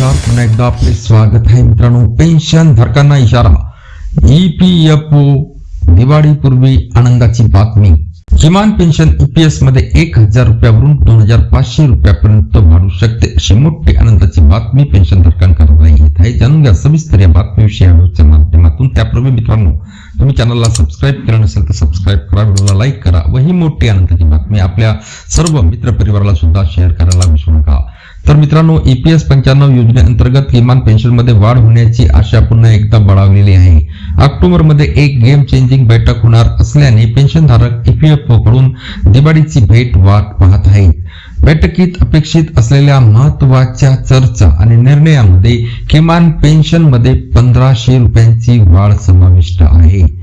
नमस्कार पुन्हा एकदा आपले स्वागत आहे मित्रांनो. पेन्शन धारकांना इशारा. ईपीएफओ दिवाळीपूर्वी आनंदाची बातमी. किमान पेन्शन ईपीएसमध्ये एक हजार रुपयावरून दोन हजार पाचशे रुपयापर्यंत वाढू शकते अशी मोठी आनंदाची बातमी पेन्शन धारकांकरता येत आहे. जाणून घ्या सविस्तर या बातमीविषयी व्हिडिओच्या माध्यमातून. त्यापूर्वी मित्रांनो तुम्ही चॅनलला सबस्क्राईब केलं नसेल तर सबस्क्राईब करा व्हिडिओला लाईक करा व ही मोठी आनंदाची बातमी आपल्या सर्व मित्र परिवाराला सुद्धा शेअर करायला मित्रांनो ईपीएस पंच्याण्णव योजनेअंतर्गत किमान पेन्शनमध्ये वाढ होण्याची आशा पुन्हा एकदा बळावलेली आहे. ऑक्टोबरमध्ये एक गेम चेंजिंग बैठक होणार असल्याने पेन्शनधारक ईपीएफओ कडून दिवाळीची भेट वाट पाहत आहेत. बैठकीत अपेक्षित असलेल्या महत्त्वाच्या चर्चा आणि निर्णयामध्ये किमान पेन्शनमध्ये पंधराशे रुपयांची वाढ समाविष्ट आहे.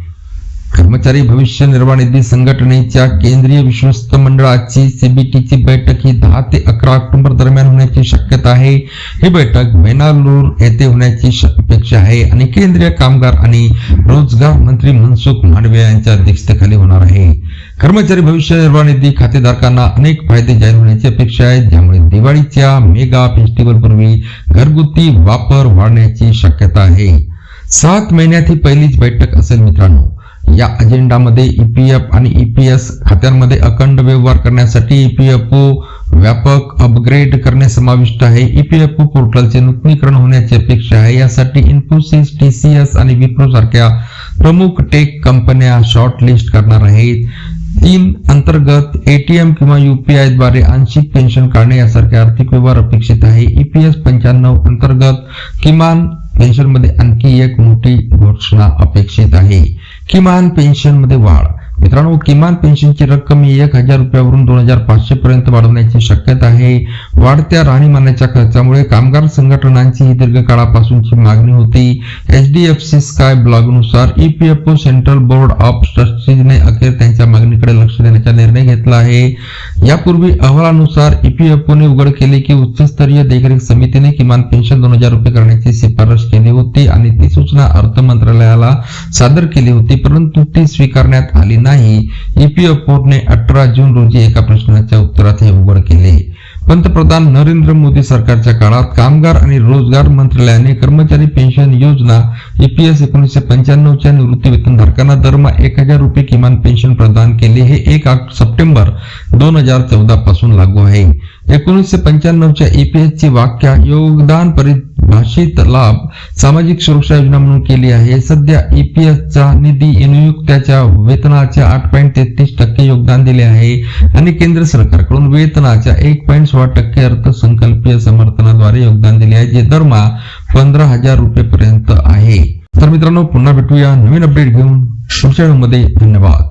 कर्मचारी भविष्य निर्वाह निधी संघटनेच्या केंद्रीय विश्वस्त मंडळाची सीबीटीची बैठक ही दहा ते अकरा ऑक्टोबर दरम्यान होण्याची शक्यता आहे. ही बैठक बेनालूर येथे होण्याची अपेक्षा आहे आणि केंद्रीय कामगार आणि रोजगार मंत्री मनसुख मांडविया यांच्या अध्यक्षतेखाली होणार आहे. कर्मचारी भविष्य निर्वाह निधी खातेधारकांना अनेक फायदे जाहीर होण्याची अपेक्षा आहे. ज्यामुळे दिवाळीच्या मेगा फेस्टिवल पूर्वी घरगुती वापर वाढण्याची शक्यता आहे. सात महिन्यात ही पहिलीच बैठक असेल मित्रांनो. या अजेंडामध्ये ईपीएफ आणि ईपीएस खात्यांमध्ये अखंड व्यवहार करण्यासाठी ईपीएफओ व्यापक अपग्रेड करणे समाविष्ट आहे. ईपीएफओ पोर्टलचे नूतनीकरण होण्याची अपेक्षा आहे. यासाठी इन्फोसिस टीसीएस आणि विप्रो सारख्या प्रमुख टेक कंपन्या शॉर्ट लिस्ट करणार आहेत. तीन अंतर्गत एटीएम किंवा युपीआयद्वारे आंशिक पेन्शन काढणे यासारखे आर्थिक व्यवहार अपेक्षित आहे. ईपीएस पंच्याण्णव अंतर्गत किमान पेन्शनमध्ये आणखी एक मोठी घोषणा अपेक्षित आहे. किमान पेन्शनमध्ये वाढ. मित्रांनो किमान पेन्शनची रक्कम ही एक हजार रुपयावरून दोन हजार पाचशे पर्यंत वाढवण्याची शक्यता आहे. वाढत्या राहणीमानाच्या खर्चामुळे कामगार संघटनांची ही दीर्घकाळापासूनची मागणी होती. एचडीएफसी स्काय ब्लॉगनुसार ईपीएफओ सेंट्रल बोर्ड ऑफ ट्रस्टीजने अखेर त्यांच्या मागणीकडे लक्ष देण्याचा निर्णय घेतला आहे. यापूर्वी अहवालानुसार ईपीएफओने उघड केले की उच्चस्तरीय देखरेख समितीने किमान पेन्शन दोन हजार रुपये करण्याची शिफारस केली होती आणि ती सूचना अर्थ मंत्रालयाला सादर केली होती परंतु ती स्वीकारण्यात आली नाही ईपीएफ बोर्डने अठरा जून रोजी एका प्रश्नाच्या उत्तरात हे उघड केले. पंतप्रधान नरेंद्र मोदी सरकारच्या काळात कामगार आणि रोजगार मंत्रालयाने कर्मचारी पेन्शन योजना ईपीएस एकोणीसशे पंच्याण्णवच्या निवृत्ती वेतनधारकांना दरमहा एक हजार रुपये किमान पेन्शन प्रदान केले. हे एक सप्टेंबर दोन हजार चौदा पासून लागू आहे. एकोणीसशे पंच्याण्णवच्या ईपीएस ची व्याख्या योगदान भाषित लाभ सामाजिक सुरक्षा योजना म्हणून केली आहे. सध्या ईपीएसचा निधी नियुक्त्याच्या वेतनाच्या आठ पॉईंट तेहतीस टक्के योगदान दिले आहे आणि केंद्र सरकारकडून वेतनाच्या एक पॉईंट सोळा टक्के अर्थसंकल्पीय समर्थनाद्वारे योगदान दिले आहे जे दरमहा पंधरा हजार रुपये पर्यंत आहे. तर मित्रांनो पुन्हा भेटूया नवीन अपडेट घेऊन. पुढच्या धन्यवाद.